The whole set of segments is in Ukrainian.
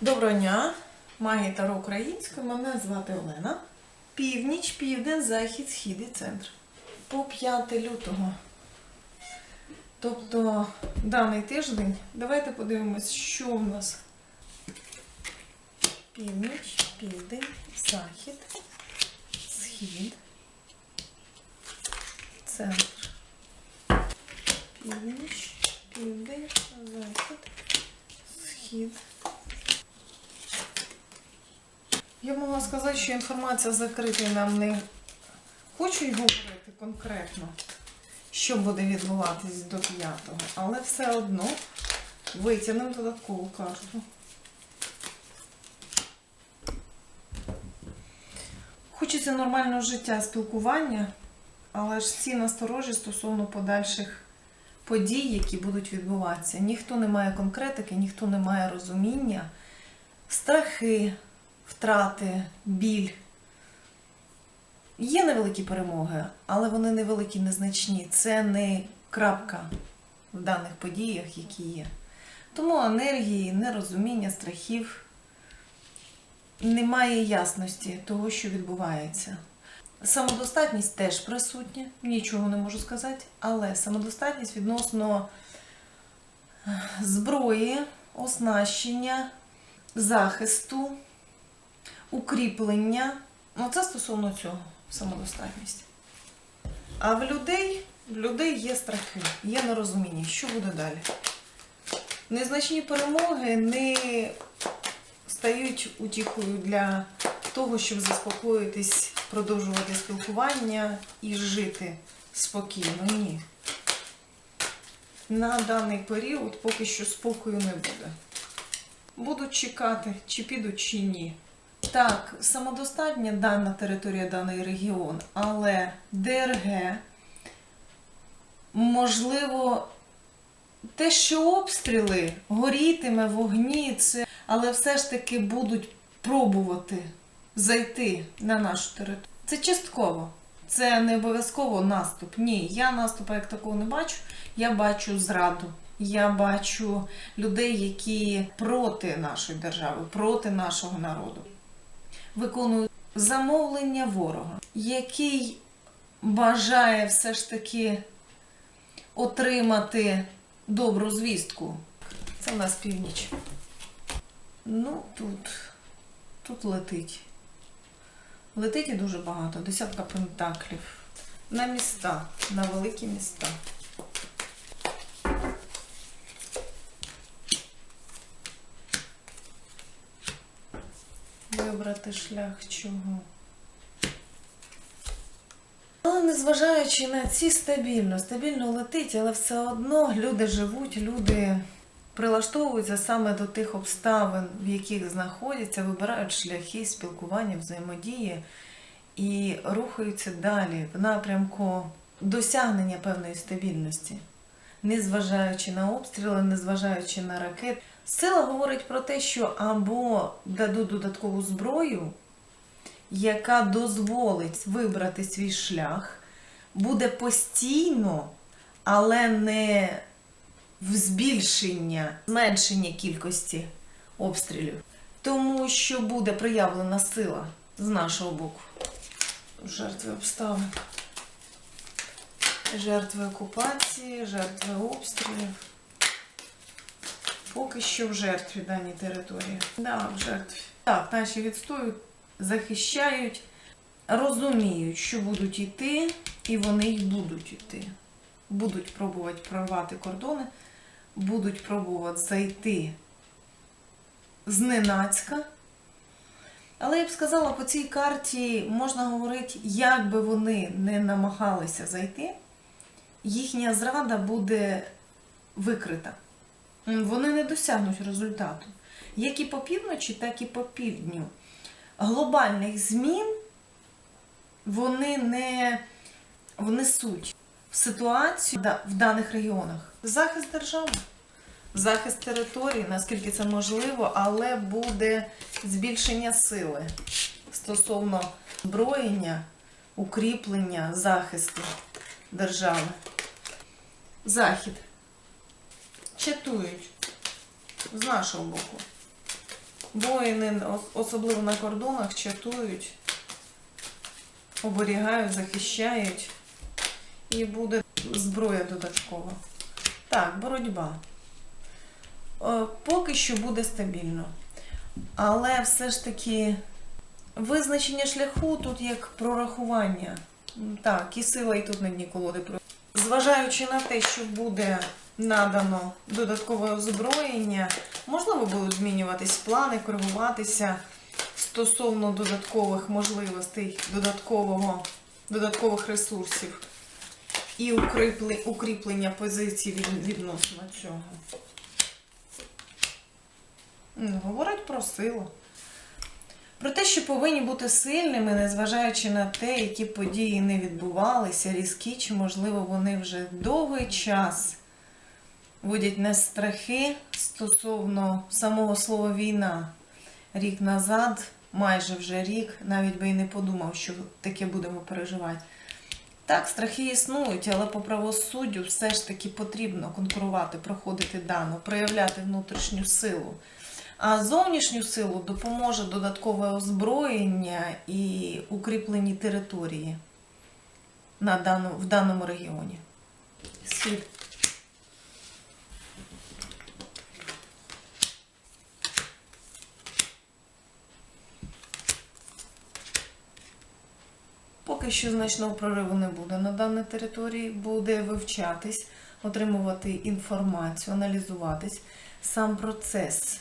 Доброго дня, магія Таро українською. Мене звати Олена. Північ, південь, захід, схід і центр. По 5 лютого. Тобто даний тиждень. Давайте подивимось, що в нас. Північ, південь, захід, схід, центр. Північ, південь, захід, схід. Я могла сказати, що інформація закрита нам не хочуть говорити конкретно, що буде відбуватись до 5-го, але все одно витягнемо додаткову карту. Хочеться нормального життя, спілкування, але ж всі насторожі стосовно подальших подій, які будуть відбуватися. Ніхто не має конкретики, ніхто не має розуміння, страхи втрати, біль. Є невеликі перемоги, але вони невеликі, незначні. Це не крапка в даних подіях, які є. Тому енергії, нерозуміння, страхів немає ясності того, що відбувається. Самодостатність теж присутня, нічого не можу сказати, але самодостатність відносно зброї, оснащення, захисту укріплення. Ну, це стосовно цього самодостатність. А в людей, в людей є страхи, є нерозуміння, що буде далі. Незначні перемоги не стають утіхою для того, щоб заспокоїтись, продовжувати спілкування і жити спокійно. Ні. На даний період поки що спокою не буде. Будуть чекати, чи підуть, чи ні. Так, самодостатня дана територія, даний регіон, але ДРГ, можливо, те, що обстріли горітиме, вогні, це, але все ж таки будуть пробувати зайти на нашу територію. Це частково. Це не обов'язково наступ. Ні, я наступу як такого не бачу. Я бачу зраду. Я бачу людей, які проти нашої держави, проти нашого народу виконують замовлення ворога, який бажає все ж таки отримати добру звістку. Це в нас північ. Ну, тут, тут летить. Летить і дуже багато. Десятка пентаклів. На міста, на великі міста. Вибрати шлях чого. Але незважаючи на ці стабільно, стабільно летить, але все одно люди живуть, люди прилаштовуються саме до тих обставин, в яких знаходяться, вибирають шляхи спілкування, взаємодії і рухаються далі в напрямку досягнення певної стабільності, незважаючи на обстріли, незважаючи на ракети. Сила говорить про те, що або дадуть додаткову зброю, яка дозволить вибрати свій шлях, буде постійно, але не в збільшення, зменшення кількості обстрілів. Тому що буде проявлена сила з нашого боку. Жертви обставин. Жертви окупації, жертви обстрілів. Поки що в жертві даній території. Да, в жертві. Так, наші відстоюють, захищають, розуміють, що будуть йти, і вони й будуть йти. Будуть пробувати прорвати кордони, будуть пробувати зайти зненацька. Але я б сказала, по цій карті можна говорити, як би вони не намагалися зайти, їхня зрада буде викрита. Вони не досягнуть результату. Як і по півночі, так і по півдню. Глобальних змін вони не внесуть в ситуацію в даних регіонах. Захист держави, захист території, наскільки це можливо, але буде збільшення сили стосовно зброєння, укріплення, захисту держави. Захід чатують з нашого боку. Воїни, особливо на кордонах, чатують, оберігають, захищають. І буде зброя додаткова. Так, боротьба. Е, Поки що буде стабільно. Але все ж таки визначення шляху тут як прорахування. Так, і сила і тут на дні колоди. Зважаючи на те, що буде надано додаткове озброєння, можливо, будуть змінюватись плани, коригуватися стосовно додаткових можливостей, додаткового, додаткових ресурсів і укріпле- укріплення позицій від, відносно цього. Говорить про силу. Про те, що повинні бути сильними, незважаючи на те, які події не відбувалися, різкі, чи, можливо, вони вже довгий час вводять нас страхи стосовно самого слова війна. Рік назад, майже вже рік, навіть би і не подумав, що таке будемо переживати. Так, страхи існують, але по правосуддю все ж таки потрібно конкурувати, проходити дано, проявляти внутрішню силу. А зовнішню силу допоможе додаткове озброєння і укріплені території на дану, в даному регіоні. Схід. Поки що значного прориву не буде на даній території, буде вивчатись, отримувати інформацію, аналізуватись сам процес.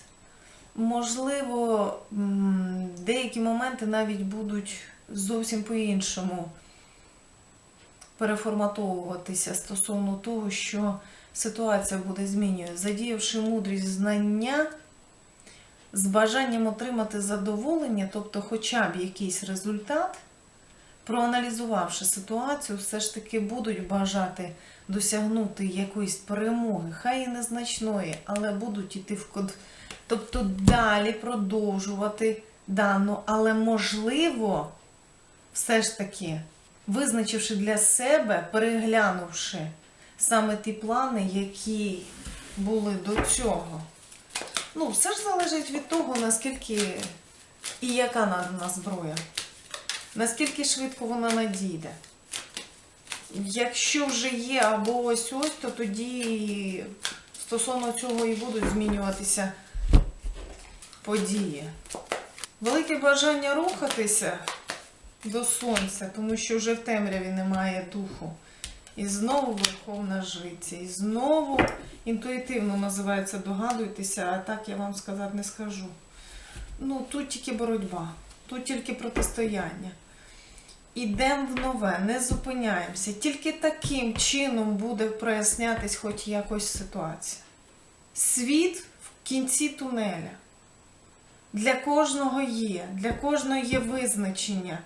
Можливо, деякі моменти навіть будуть зовсім по-іншому переформатовуватися стосовно того, що ситуація буде змінюватися, задіявши мудрість знання з бажанням отримати задоволення, тобто хоча б якийсь результат, проаналізувавши ситуацію, все ж таки будуть бажати досягнути якоїсь перемоги, хай і незначної, але будуть іти в. Тобто далі продовжувати дану, але можливо, все ж таки, визначивши для себе, переглянувши саме ті плани, які були до цього. Ну, все ж залежить від того, наскільки і яка надана зброя, наскільки швидко вона надійде. Якщо вже є або ось ось, то тоді стосовно цього і будуть змінюватися події. Велике бажання рухатися до сонця, тому що вже в темряві немає духу. І знову верховна життя. І знову інтуїтивно називається догадуйтеся, а так я вам сказати не скажу. Ну, тут тільки боротьба, тут тільки протистояння. Ідемо в нове, не зупиняємося. Тільки таким чином буде прояснятись хоч якось ситуація. Світ в кінці тунеля. Для кожного є, для кожного є визначення,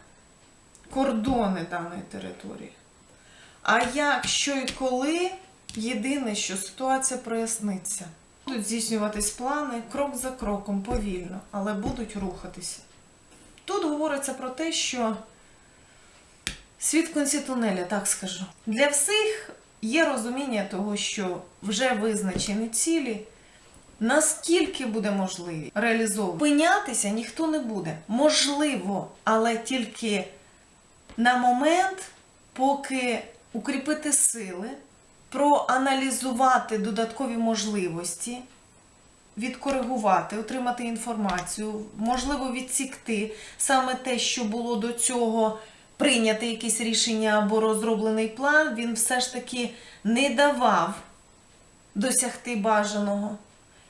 кордони даної території. А як, що і коли, єдине, що ситуація проясниться. Будуть здійснюватись плани крок за кроком, повільно, але будуть рухатися. Тут говориться про те, що світ кінці тунеля, так скажу. Для всіх є розуміння того, що вже визначені цілі, наскільки буде можливі реалізовувати. Пинятися ніхто не буде. Можливо, але тільки на момент, поки укріпити сили, проаналізувати додаткові можливості, відкоригувати, отримати інформацію, можливо, відсікти саме те, що було до цього, прийняти якесь рішення або розроблений план, він все ж таки не давав досягти бажаного,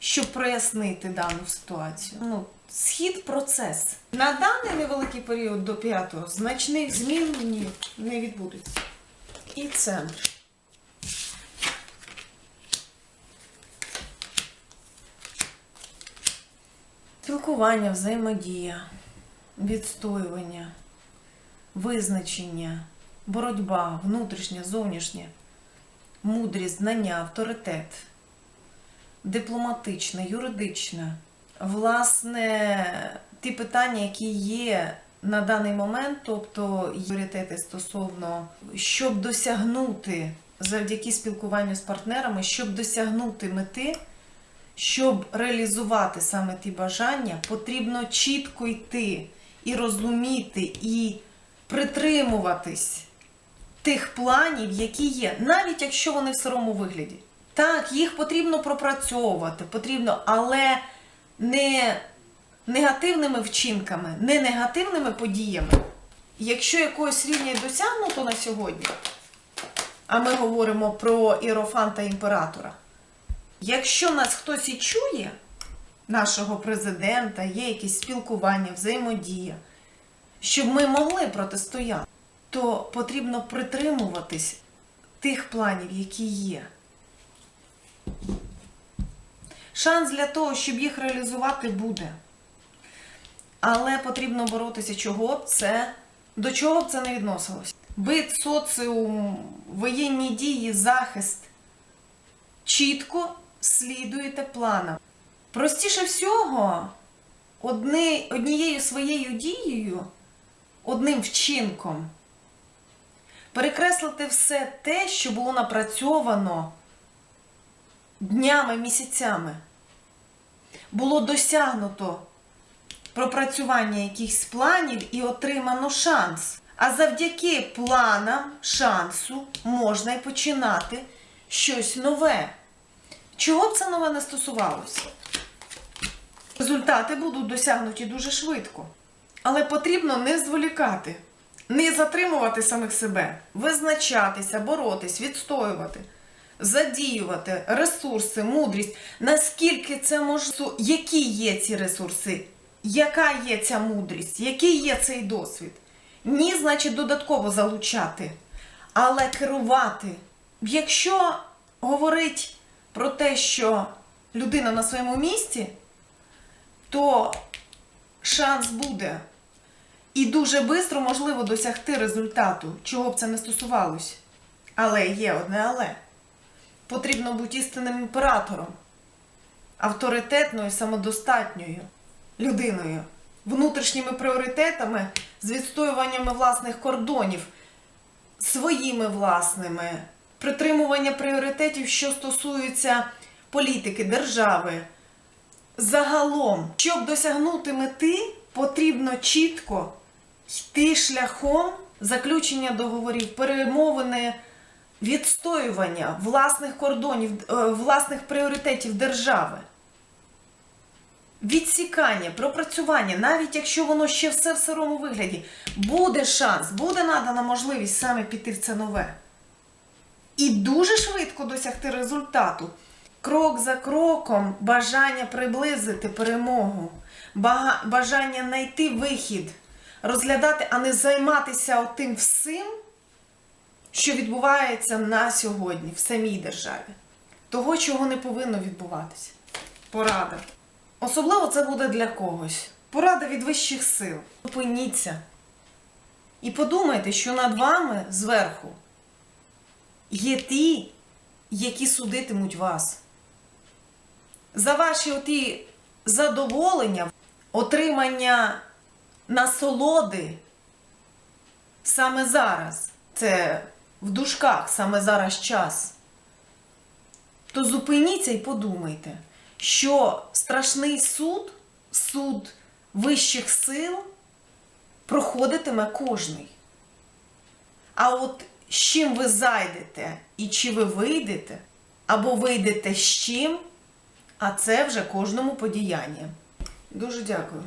щоб прояснити дану ситуацію. Ну, схід процес. На даний невеликий період до 5-го значних змін ні, не відбудеться. І центр. Спілкування, взаємодія, відстоювання, визначення, боротьба, внутрішня, зовнішня, мудрість, знання, авторитет, дипломатична, юридична. Власне, ті питання, які є на даний момент, тобто пріоритети стосовно, щоб досягнути завдяки спілкуванню з партнерами, щоб досягнути мети, щоб реалізувати саме ті бажання, потрібно чітко йти і розуміти, і притримуватись тих планів, які є, навіть якщо вони в сирому вигляді. Так, їх потрібно пропрацьовувати, потрібно, але не негативними вчинками, не негативними подіями. Якщо якогось рівня досягнуто на сьогодні, а ми говоримо про іерофанта імператора, якщо нас хтось і чує, нашого президента, є якісь спілкування, взаємодія, щоб ми могли протистояти, то потрібно притримуватись тих планів, які є. Шанс для того, щоб їх реалізувати, буде. Але потрібно боротися, чого б це, до чого б це не відносилось. Бит, соціум, воєнні дії, захист. Чітко слідуєте планам. Простіше всього, одни, однією своєю дією, одним вчинком, перекреслити все те, що було напрацьовано днями, місяцями. Було досягнуто пропрацювання якихось планів і отримано шанс. А завдяки планам, шансу можна і починати щось нове. Чого б це нове не стосувалося? Результати будуть досягнуті дуже швидко. Але потрібно не зволікати, не затримувати самих себе, визначатися, боротись, відстоювати, задіювати ресурси, мудрість. Наскільки це можливо, які є ці ресурси, яка є ця мудрість, який є цей досвід? Ні, значить, додатково залучати, але керувати. Якщо говорить про те, що людина на своєму місці, то шанс буде. І дуже швидко можливо досягти результату, чого б це не стосувалось. Але є одне але. Потрібно бути істинним імператором, авторитетною, самодостатньою людиною, внутрішніми пріоритетами, з відстоюваннями власних кордонів, своїми власними, притримування пріоритетів, що стосуються політики, держави. Загалом, щоб досягнути мети, потрібно чітко йти шляхом заключення договорів, перемовини, відстоювання власних кордонів, е, власних пріоритетів держави. Відсікання, пропрацювання, навіть якщо воно ще все в сирому вигляді, буде шанс, буде надана можливість саме піти в це нове. І дуже швидко досягти результату. Крок за кроком бажання приблизити перемогу, бажання знайти вихід, розглядати, а не займатися тим всім, що відбувається на сьогодні в самій державі. Того, чого не повинно відбуватися. Порада. Особливо це буде для когось. Порада від вищих сил. Зупиніться. І подумайте, що над вами зверху є ті, які судитимуть вас. За ваші оті задоволення, отримання насолоди саме зараз, це в дужках саме зараз час, то зупиніться і подумайте, що страшний суд, суд вищих сил проходитиме кожний. А от з чим ви зайдете і чи ви вийдете, або вийдете з чим, а це вже кожному подіяння. Дуже дякую.